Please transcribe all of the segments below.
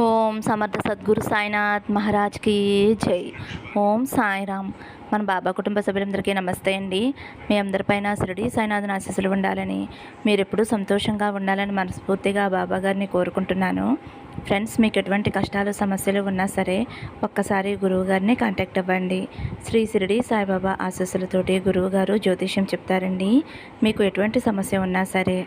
ఓం సమర్థ సద్గురు సాయినాథ్ మహారాజ్కి జై. ఓం సాయిరామ్. మన బాబా కుటుంబ సభ్యులందరికీ నమస్తే అండి. మీ అందరిపైన శిరడి సాయినాథన్ ఆశీస్సులు ఉండాలని మీరు ఎప్పుడూ సంతోషంగా ఉండాలని మనస్ఫూర్తిగా బాబా గారిని కోరుకుంటున్నాను. ఫ్రెండ్స్ మీకు ఎటువంటి కష్టాలు సమస్యలు ఉన్నా సరే ఒక్కసారి గురువు గారిని కాంటాక్ట్ అవ్వండి. శ్రీ శిరడి సాయిబాబా ఆశీస్సులతోటి గురువు గారు జ్యోతిష్యం చెప్తారండి. మీకు ఎటువంటి సమస్య ఉన్నా సరే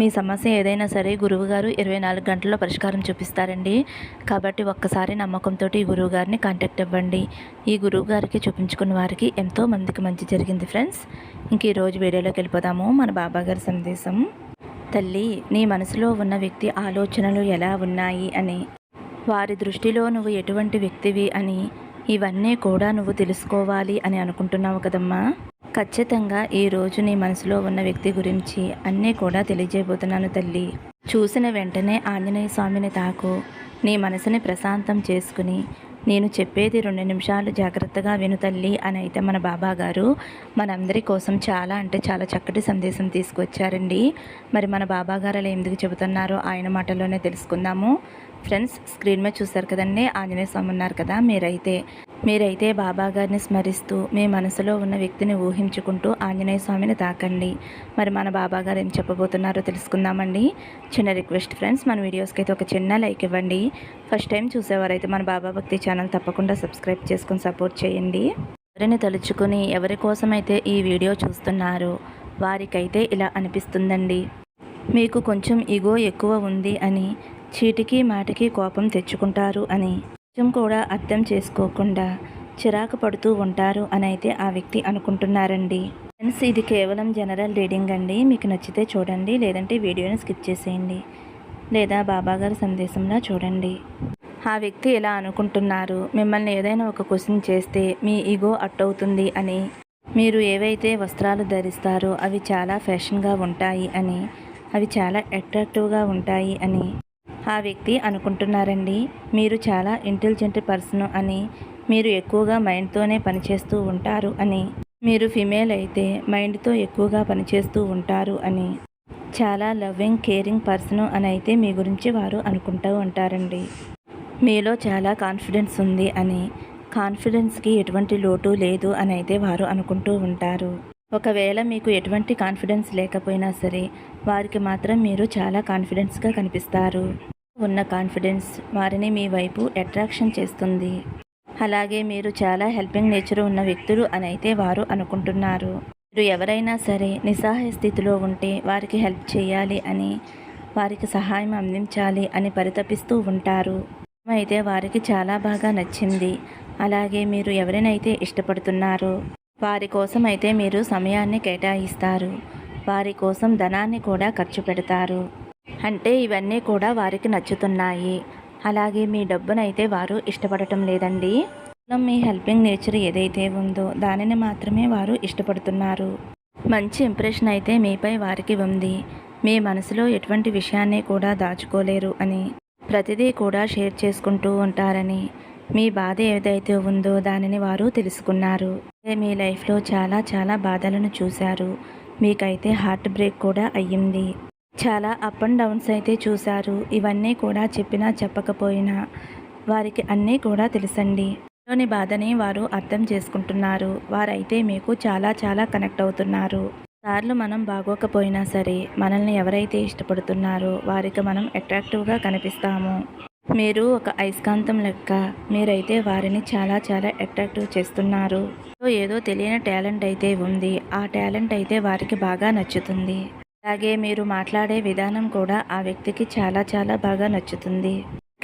మీ సమస్య ఏదైనా సరే గురువుగారు ఇరవై నాలుగు గంటల్లో పరిష్కారం చూపిస్తారండి. కాబట్టి ఒక్కసారి నమ్మకంతో ఈ గురువుగారిని కాంటాక్ట్ అవ్వండి. ఈ గురువుగారికి చూపించుకున్న వారికి ఎంతో మందికి మంచి జరిగింది ఫ్రెండ్స్ ఇంక ఈరోజు వీడియోలోకి వెళ్ళిపోదాము. మన బాబాగారి సందేశం. తల్లి నీ మనసులో ఉన్న వ్యక్తి ఆలోచనలు ఎలా ఉన్నాయి అని. వారి దృష్టిలో నువ్వు ఎటువంటి వ్యక్తివి అని. ఇవన్నీ కూడా నువ్వు తెలుసుకోవాలి అని అనుకుంటున్నావు కదమ్మా. ఖచ్చితంగా ఈరోజు నీ మనసులో ఉన్న వ్యక్తి గురించి అన్నీ కూడా తెలియజేయబోతున్నాను తల్లి. చూసిన వెంటనే ఆంజనేయ స్వామిని తాకు. నీ మనసుని ప్రశాంతం చేసుకుని నేను చెప్పేది రెండు నిమిషాలు జాగ్రత్తగా విను తల్లి అని అయితే మన బాబా గారు మనందరి కోసం చాలా అంటే చాలా చక్కటి సందేశం తీసుకొచ్చారండి. మరి మన బాబా గారు అలా ఎందుకు చెబుతున్నారో ఆయన మాటల్లోనే తెలుసుకుందాము. ఫ్రెండ్స్ స్క్రీన్ మీద చూసారు కదండి? ఆంజనేయ స్వామి ఉన్నారు కదా మీరైతే మీరైతే బాబా గారిని స్మరిస్తూ మీ మనసులో ఉన్న వ్యక్తిని ఊహించుకుంటూ ఆంజనేయ స్వామిని తాకండి. మరి మన బాబా గారు ఏం చెప్పబోతున్నారో తెలుసుకుందామండి. చిన్న రిక్వెస్ట్ ఫ్రెండ్స్ మన వీడియోస్కి అయితే ఒక చిన్న లైక్ ఇవ్వండి. ఫస్ట్ టైం చూసేవారైతే మన బాబా భక్తి ఛానల్ తప్పకుండా సబ్స్క్రైబ్ చేసుకొని సపోర్ట్ చేయండి. ఎవరిని తలుచుకుని ఎవరి కోసమైతే ఈ వీడియో చూస్తున్నారో వారికైతే ఇలా అనిపిస్తుందండి. మీకు కొంచెం ఇగో ఎక్కువ ఉంది అని చీటికి మాటికి కోపం తెచ్చుకుంటారు అని కొంచెం కూడా అర్థం చేసుకోకుండా చిరాకు పడుతూ ఉంటారు అని అయితే ఆ వ్యక్తి అనుకుంటున్నారండి. ఫ్రెండ్స్ ఇది కేవలం జనరల్ రీడింగ్ అండి. మీకు నచ్చితే చూడండి లేదంటే వీడియోని స్కిప్ చేసేయండి. లేదా బాబాగారి సందేశంలా చూడండి. ఆ వ్యక్తి ఎలా అనుకుంటున్నారు మిమ్మల్ని ఏదైనా ఒక క్వశ్చన్ చేస్తే మీ ఈగో అట్టవుతుంది అని. మీరు ఏవైతే వస్త్రాలు ధరిస్తారో అవి చాలా ఫ్యాషన్గా ఉంటాయి అని అవి చాలా అట్రాక్టివ్గా ఉంటాయి అని. ఆ వ్యక్తి అనుకుంటున్నారండి మీరు చాలా ఇంటెలిజెంట్ పర్సన్ అని మీరు ఎక్కువగా మైండ్తోనే పనిచేస్తూ ఉంటారు అని. మీరు ఫిమేల్ అయితే మైండ్తో ఎక్కువగా పనిచేస్తూ ఉంటారు అని. చాలా లవ్వింగ్ కేరింగ్ పర్సన్ అని అయితే మీ గురించి వారు అనుకుంటూ ఉంటారండి. మీలో చాలా కాన్ఫిడెన్స్ ఉంది అని. కాన్ఫిడెన్స్కి ఎటువంటి లోటు లేదు అని అయితే వారు అనుకుంటూ ఉంటారు. ఒకవేళ మీకు ఎటువంటి కాన్ఫిడెన్స్ లేకపోయినా సరే వారికి మాత్రం మీరు చాలా కాన్ఫిడెన్స్గా కనిపిస్తారు. ఉన్న కాన్ఫిడెన్స్ వారిని మీ వైపు అట్రాక్షన్ చేస్తుంది. అలాగే మీరు చాలా హెల్పింగ్ నేచర్ ఉన్న వ్యక్తులు అని అయితే వారు అనుకుంటున్నారు. మీరు ఎవరైనా సరే నిస్సహాయ స్థితిలో ఉంటే వారికి హెల్ప్ చేయాలి అని వారికి సహాయం అందించాలి అని పరితపిస్తూ ఉంటారు. అయితే వారికి చాలా బాగా నచ్చింది. అలాగే మీరు ఎవరినైతే ఇష్టపడుతున్నారో వారి కోసం అయితే మీరు సమయాన్ని కేటాయిస్తారు. వారి కోసం ధనాన్ని కూడా ఖర్చు పెడతారు. అంటే ఇవన్నీ కూడా వారికి నచ్చుతున్నాయి. అలాగే మీ డబ్బునైతే వారు ఇష్టపడటం లేదండి. మీ హెల్పింగ్ నేచర్ ఏదైతే ఉందో దానిని మాత్రమే వారు ఇష్టపడుతున్నారు. మంచి ఇంప్రెషన్ అయితే మీపై వారికి ఉంది. మీ మనసులో ఎటువంటి విషయాన్ని కూడా దాచుకోలేరు అని ప్రతిదీ కూడా షేర్ చేసుకుంటూ ఉంటారని మీ బాధ ఏదైతే ఉందో దానిని వారు తెలుసుకున్నారు. మీ లైఫ్లో చాలా చాలా బాధలను చూశారు. మీకైతే హార్ట్ బ్రేక్ కూడా అయ్యింది. చాలా అప్ అండ్ డౌన్స్ అయితే చూశారు. ఇవన్నీ కూడా చెప్పినా చెప్పకపోయినా వారికి అన్నీ కూడా తెలుసండి. లోని బాధని వారు అర్థం చేసుకుంటున్నారు. వారైతే మీకు చాలా చాలా కనెక్ట్ అవుతున్నారు. సార్లు మనం బాగోకపోయినా సరే మనల్ని ఎవరైతే ఇష్టపడుతున్నారో వారికి మనం అట్రాక్టివ్గా కనిపిస్తాము. మీరు ఒక అయస్కాంతం లెక్క మీరైతే వారిని చాలా చాలా అట్రాక్టివ్ చేస్తున్నారు. ఏదో తెలియని టాలెంట్ అయితే ఉంది. ఆ టాలెంట్ అయితే వారికి బాగా నచ్చుతుంది. అలాగే మీరు మాట్లాడే విధానం కూడా ఆ వ్యక్తికి చాలా చాలా బాగా నచ్చుతుంది.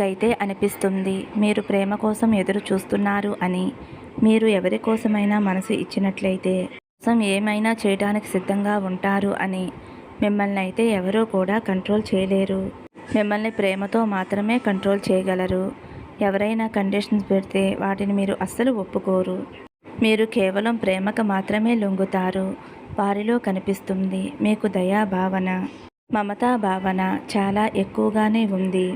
అయితే అనిపిస్తుంది. మీరు ప్రేమ కోసం ఎదురు చూస్తున్నారు అని మీరు ఎవరి కోసమైనా మనసు ఇచ్చినట్లయితే కోసం ఏమైనా చేయడానికి సిద్ధంగా ఉంటారు అని మిమ్మల్ని అయితే ఎవరూ కూడా కంట్రోల్ చేయలేరు. మిమ్మల్ని ప్రేమతో మాత్రమే కంట్రోల్ చేయగలరు. ఎవరైనా కండిషన్స్ పెడితే వాటిని మీరు అస్సలు ఒప్పుకోరు. మీరు కేవలం ప్రేమకు మాత్రమే లొంగుతారు. వారిలో కనిపిస్తుంది మీకు దయా భావన. మమతా భావన చాలా ఎక్కువగానే ఉంది.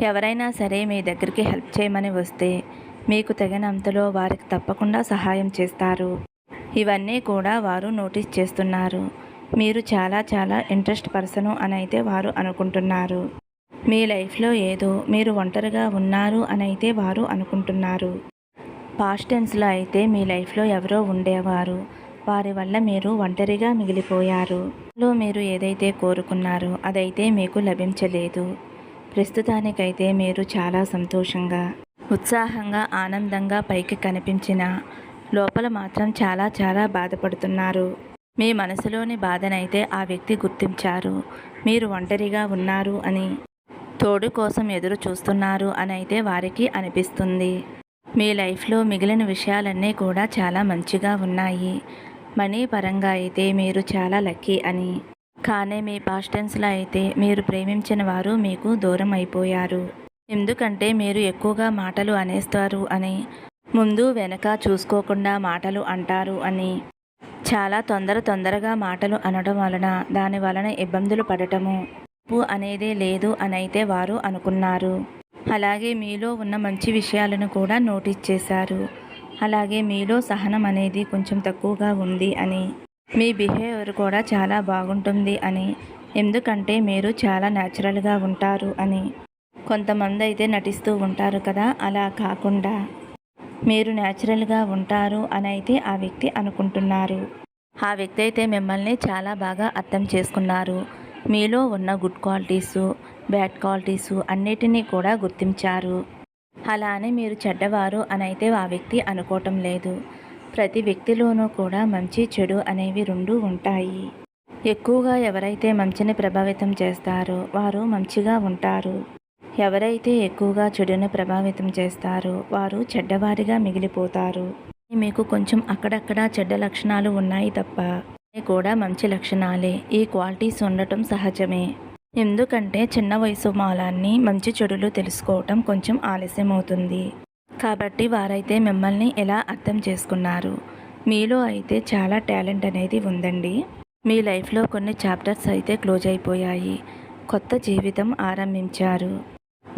ఎవరైనా సరే మీ దగ్గరికి హెల్ప్ చేయమని వస్తే మీకు తగినంతలో వారికి తప్పకుండా సహాయం చేస్తారు. ఇవన్నీ కూడా వారు నోటీస్ చేస్తున్నారు. మీరు చాలా చాలా ఇంట్రెస్ట్ పర్సను అని అయితే వారు అనుకుంటున్నారు. మీ లైఫ్లో ఏదో మీరు ఒంటరిగా ఉన్నారు అని అయితే వారు అనుకుంటున్నారు. పాస్ట్ టెన్స్లో అయితే మీ లైఫ్లో ఎవరో ఉండేవారు. వారి వల్ల మీరు ఒంటరిగా మిగిలిపోయారు. లో మీరు ఏదైతే కోరుకున్నారో అదైతే మీకు లభించలేదు. ప్రస్తుతానికైతే మీరు చాలా సంతోషంగా ఉత్సాహంగా ఆనందంగా పైకి కనిపించిన లోపల మాత్రం చాలా చాలా బాధపడుతున్నారు. మీ మనసులోని బాధనైతే ఆ వ్యక్తి గుర్తించారు. మీరు ఒంటరిగా ఉన్నారు అని తోడు కోసం ఎదురు చూస్తున్నారు అని అయితే వారికి అనిపిస్తుంది. మీ లైఫ్లో మిగిలిన విషయాలన్నీ కూడా చాలా మంచిగా ఉన్నాయి. మనీ పరంగా అయితే మీరు చాలా లక్కీ అని. కానీ మీ పాస్టెన్స్లో అయితే మీరు ప్రేమించిన వారు మీకు దూరం అయిపోయారు. ఎందుకంటే మీరు ఎక్కువగా మాటలు అనేస్తారు అని. ముందు వెనక చూసుకోకుండా మాటలు అంటారు అని. చాలా తొందర తొందరగా మాటలు అనడం వలన దాని వలన ఇబ్బందులు పడటము. తప్పు అనేదే లేదు అని అయితే వారు అనుకున్నారు. అలాగే మీలో ఉన్న మంచి విషయాలను కూడా నోటీస్ చేశారు. అలాగే మీలో సహనం అనేది కొంచెం తక్కువగా ఉంది అని. మీ బిహేవియర్ కూడా చాలా బాగుంటుంది అని. ఎందుకంటే మీరు చాలా న్యాచురల్గా ఉంటారు అని. కొంతమంది అయితే నటిస్తూ ఉంటారు కదా అలా కాకుండా. మీరు న్యాచురల్గా ఉంటారు అని అయితే ఆ వ్యక్తి అనుకుంటున్నారు. ఆ వ్యక్తి అయితే మిమ్మల్ని చాలా బాగా అర్థం చేసుకున్నారు. మీలో ఉన్న గుడ్ క్వాలిటీసు బ్యాడ్ క్వాలిటీసు అన్నిటినీ కూడా గుర్తించారు. అలానే మీరు చెడ్డవారు అని అయితే ఆ వ్యక్తి అనుకోవటం లేదు. ప్రతి వ్యక్తిలోనూ కూడా మంచి చెడు అనేవి రెండు ఉంటాయి. ఎక్కువగా ఎవరైతే మంచిని ప్రభావితం చేస్తారో వారు మంచిగా ఉంటారు. ఎవరైతే ఎక్కువగా చెడుని ప్రభావితం చేస్తారో వారు చెడ్డవారిగా మిగిలిపోతారు. మీకు కొంచెం అక్కడక్కడ చెడ్డ లక్షణాలు ఉన్నాయి తప్ప కూడా మంచి లక్షణాలే. ఈ క్వాలిటీస్ ఉండటం సహజమే. ఎందుకంటే చిన్న వయసు మాలాన్ని మంచి చెడులు తెలుసుకోవటం కొంచెం ఆలస్యం అవుతుంది కాబట్టి వారైతే మిమ్మల్ని ఎలా అర్థం చేసుకున్నారు? మీలో అయితే చాలా టాలెంట్ అనేది ఉందండి. మీ లైఫ్లో కొన్ని చాప్టర్స్ అయితే క్లోజ్ అయిపోయాయి. కొత్త జీవితం ఆరంభించారు.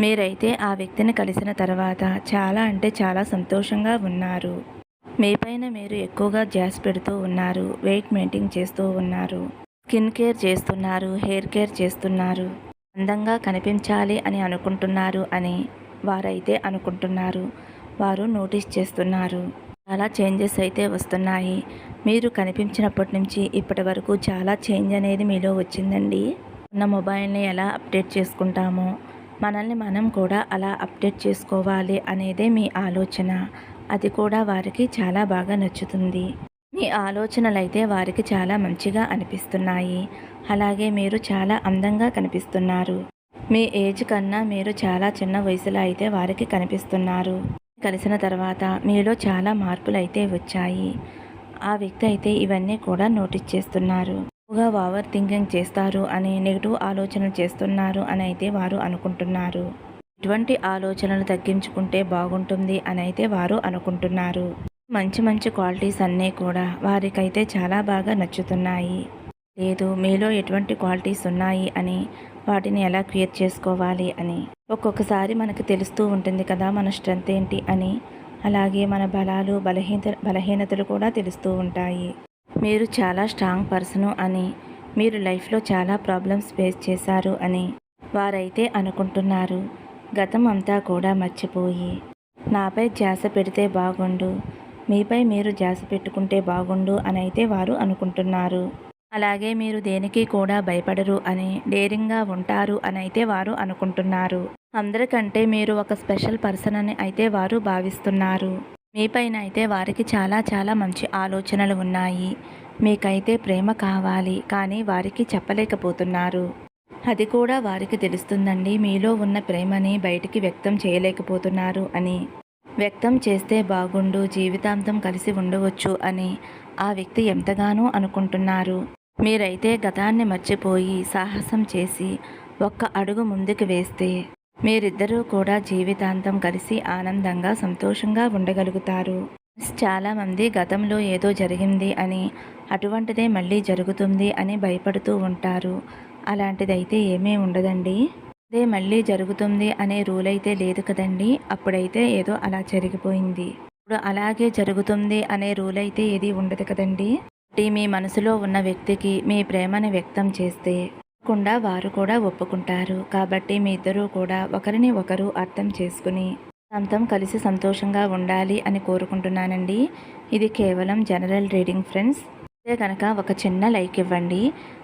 మీరైతే ఆ వ్యక్తిని కలిసిన తర్వాత చాలా అంటే చాలా సంతోషంగా ఉన్నారు. మీ పైన మీరు ఎక్కువగా జాస్ పెడుతూ ఉన్నారు వెయిట్ మెయింటైన్ చేస్తూ ఉన్నారు స్కిన్ కేర్ చేస్తున్నారు హెయిర్ కేర్ చేస్తున్నారు. అందంగా కనిపించాలి అని అనుకుంటున్నారు అని వారైతే అనుకుంటున్నారు. వారు నోటీస్ చేస్తున్నారు. చాలా చేంజెస్ అయితే వస్తున్నాయి. మీరు కనిపించినప్పటి నుంచి ఇప్పటి వరకు చాలా చేంజ్ అనేది మీలో వచ్చిందండి. ఉన్న మొబైల్ని ఎలా అప్డేట్ చేసుకుంటామో మనల్ని మనం కూడా అలా అప్డేట్ చేసుకోవాలి అనేదే మీ ఆలోచన. అది కూడా వారికి చాలా బాగా నచ్చుతుంది. మీ ఆలోచనలైతే వారికి చాలా మంచిగా అనిపిస్తున్నాయి. అలాగే మీరు చాలా అందంగా కనిపిస్తున్నారు. మీ ఏజ్ కన్నా మీరు చాలా చిన్న వయసులో అయితే వారికి కనిపిస్తున్నారు. కలిసిన తర్వాత మీలో చాలా మార్పులు అయితే వచ్చాయి. ఆ వ్యక్తి అయితే ఇవన్నీ కూడా నోటీస్ చేస్తున్నారు. ఎక్కువగా ఓవర్ థింకింగ్ చేస్తారు అని నెగిటివ్ ఆలోచనలు చేస్తున్నారు అని అయితే వారు అనుకుంటున్నారు. ఇటువంటి ఆలోచనలు తగ్గించుకుంటే బాగుంటుంది అని అయితే వారు అనుకుంటున్నారు. మంచి మంచి క్వాలిటీస్ అన్నీ కూడా వారికైతే చాలా బాగా నచ్చుతున్నాయి. లేదు మీలో ఎటువంటి క్వాలిటీస్ ఉన్నాయి అని వాటిని ఎలా క్రియేట్ చేసుకోవాలి అని. ఒక్కొక్కసారి మనకు తెలుస్తూ ఉంటుంది కదా మన స్ట్రెంత్ ఏంటి అని. అలాగే మన బలాలు బలహీన బలహీనతలు కూడా తెలుస్తూ ఉంటాయి. మీరు చాలా స్ట్రాంగ్ పర్సను అని మీరు లైఫ్లో చాలా ప్రాబ్లమ్స్ ఫేస్ చేశారు అని వారైతే అనుకుంటున్నారు. గతం అంతా కూడా మర్చిపోయి. నాపై ధ్యాస పెడితే బాగుండు. మీపై మీరు ధ్యాస పెట్టుకుంటే బాగుండు అని అయితే వారు అనుకుంటున్నారు. అలాగే మీరు దేనికి కూడా భయపడరు అని డేరింగ్గా ఉంటారు అని అయితే వారు అనుకుంటున్నారు. అందరికంటే మీరు ఒక స్పెషల్ పర్సన్ అని అయితే వారు భావిస్తున్నారు. మీపైన అయితే వారికి చాలా చాలా మంచి ఆలోచనలు ఉన్నాయి. మీకైతే ప్రేమ కావాలి కానీ వారికి చెప్పలేకపోతున్నారు. అది కూడా వారికి తెలుస్తుందండి. మీలో ఉన్న ప్రేమని బయటికి వ్యక్తం చేయలేకపోతున్నారు అని. వ్యక్తం చేస్తే బాగుండు జీవితాంతం కలిసి ఉండవచ్చు అని ఆ వ్యక్తి ఎంతగానో అనుకుంటున్నారు. మీరైతే గతాన్ని మర్చిపోయి సాహసం చేసి ఒక్క అడుగు ముందుకు వేస్తే మీరిద్దరూ కూడా జీవితాంతం కలిసి ఆనందంగా సంతోషంగా ఉండగలుగుతారు. చాలామంది గతంలో ఏదో జరిగింది అని అటువంటిదే మళ్ళీ జరుగుతుంది అని భయపడుతూ ఉంటారు. అలాంటిదైతే ఏమీ ఉండదండి. అదే మళ్ళీ జరుగుతుంది అనే రూల్ అయితే లేదు కదండి. అప్పుడైతే ఏదో అలా జరిగిపోయింది. ఇప్పుడు అలాగే జరుగుతుంది అనే రూల్ అయితే ఏది ఉండదు కదండి. మీ మనసులో ఉన్న వ్యక్తికి మీ ప్రేమను వ్యక్తం చేస్తే కుండా వారు కూడా ఒప్పుకుంటారు. కాబట్టి మీ ఇద్దరూ కూడా ఒకరిని ఒకరు అర్థం చేసుకుని సొంతం కలిసి సంతోషంగా ఉండాలి అని కోరుకుంటున్నానండి. ఇది కేవలం జనరల్ రీడింగ్ ఫ్రెండ్స్. అదే కనుక ఒక చిన్న లైక్ ఇవ్వండి.